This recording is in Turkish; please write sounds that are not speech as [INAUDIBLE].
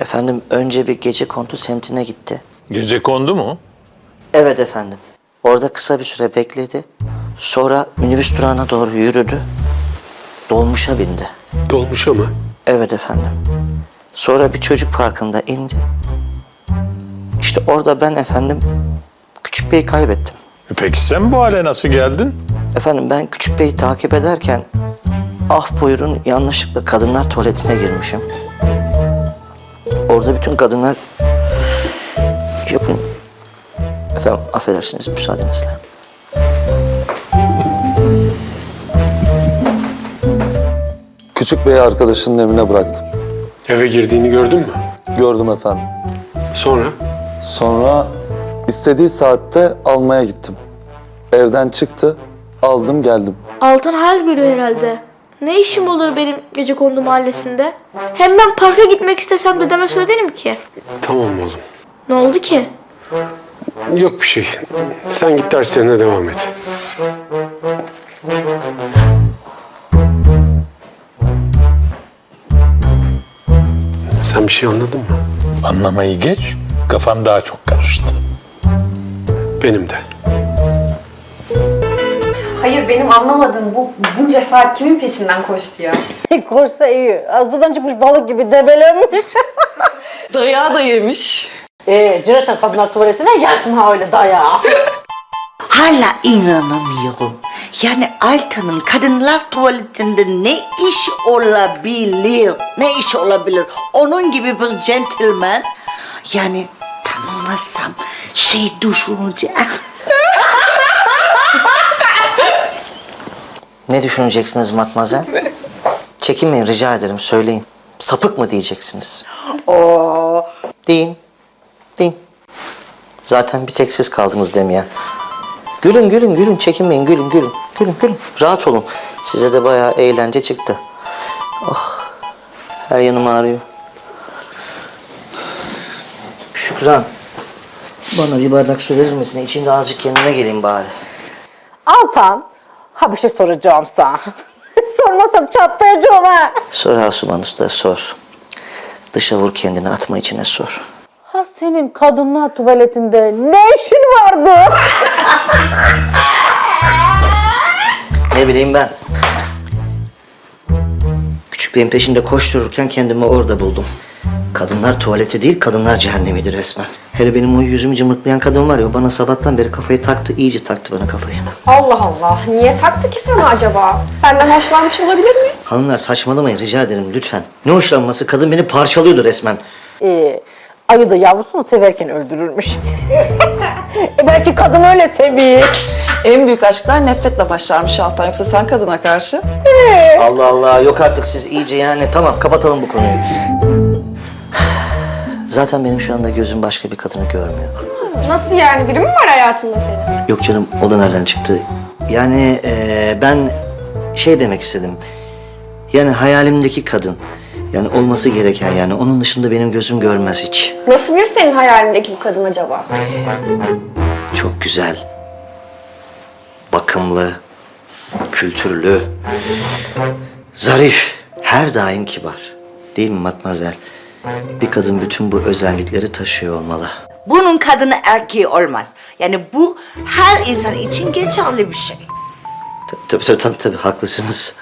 Efendim önce bir gece kondu semtine gitti. Gece kondu mu? Evet efendim. Orada kısa bir süre bekledi. Sonra minibüs durağına doğru yürüdü. Dolmuşa bindi. Dolmuş ama. Evet efendim. Sonra bir çocuk parkında indi. İşte orada ben efendim Küçük Bey'i kaybettim. E Peki sen bu hale nasıl geldin? Efendim ben Küçük Bey'i takip ederken ah buyurun yanlışlıkla kadınlar tuvaletine girmişim. Orada bütün kadınlar yapın. Efendim affedersiniz müsaadenizle. Küçük Bey'i arkadaşının evine bıraktım. Eve girdiğini gördün mü? Gördüm efendim. Sonra? Sonra istediği saatte almaya gittim. Evden çıktı, aldım geldim. Altan hayal görüyor herhalde. Ne işim olur benim gece kondu mahallesinde? Hem ben parka gitmek istesem dedeme söylerim ki. Tamam oğlum. Ne oldu ki? Yok bir şey. Sen git derslerine devam et. Sen bir şey anladın mı? Anlamayı geç, kafam daha çok karıştı. Benim de. Hayır benim anlamadığım bu bunca saat kimin peşinden koştu ya? [LAUGHS] Korsa iyi. Sudan çıkmış balık gibi debelenmiş. [LAUGHS] Dayağı da yemiş. Ee, girersen kadınlar tuvaletine yersin ha öyle dayağı. [LAUGHS] Hala inanamıyorum. Yani Altan'ın kadınlar tuvaletinde ne iş olabilir? Ne iş olabilir? Onun gibi bir gentleman. Yani tanımazsam şey düşünce... Ne düşüneceksiniz matmazel? Çekinmeyin rica ederim söyleyin. Sapık mı diyeceksiniz? Oo, Deyin. Deyin. Zaten bir tek siz kaldınız demeyen. Gülün gülün gülün çekinmeyin gülün gülün. Gülün gülün. Rahat olun. Size de bayağı eğlence çıktı. Oh. Her yanım ağrıyor. Şükran. Bana bir bardak su verir misin? İçinde azıcık kendime geleyim bari. Altan, ha bir şey soracağım sana. [LAUGHS] Sormasam çatlayacağım ha. Sor Asuman Usta sor. Dışa vur kendini atma içine sor. Ha senin kadınlar tuvaletinde ne işin vardı? Ne bileyim ben. Küçük beyin peşinde koştururken kendimi orada buldum. Kadınlar tuvaleti değil, kadınlar cehennemidir resmen. Hele benim o yüzümü cımırtlayan kadın var ya, o bana sabahtan beri kafayı taktı, iyice taktı bana kafayı. Allah Allah. Niye taktı ki sana acaba? Senden hoşlanmış olabilir mi? Hanımlar saçmalamayın rica ederim lütfen. Ne hoşlanması, kadın beni parçalıyordu resmen. Ee, ayı da yavrusunu severken öldürürmüş. [LAUGHS] e belki kadın öyle seviyor. En büyük aşklar nefretle başlarmış Altan. Yoksa sen kadına karşı. Allah Allah, yok artık siz iyice yani. Tamam, kapatalım bu konuyu. Zaten benim şu anda gözüm başka bir kadını görmüyor. Nasıl yani? Biri mi var hayatında senin? Yok canım o da nereden çıktı? Yani eee, ben şey demek istedim. Yani hayalimdeki kadın. Yani olması gereken yani. Onun dışında benim gözüm görmez hiç. Nasıl bir senin hayalindeki bu kadın acaba? Çok güzel. Bakımlı. Kültürlü. Zarif. Her daim kibar. Değil mi matmazel? Bir kadın bütün bu özellikleri taşıyor olmalı. bunun kadını erkeği olmaz. Yani bu her insan için geçerli bir şey. Tabii tabii tabii, tabii haklısınız.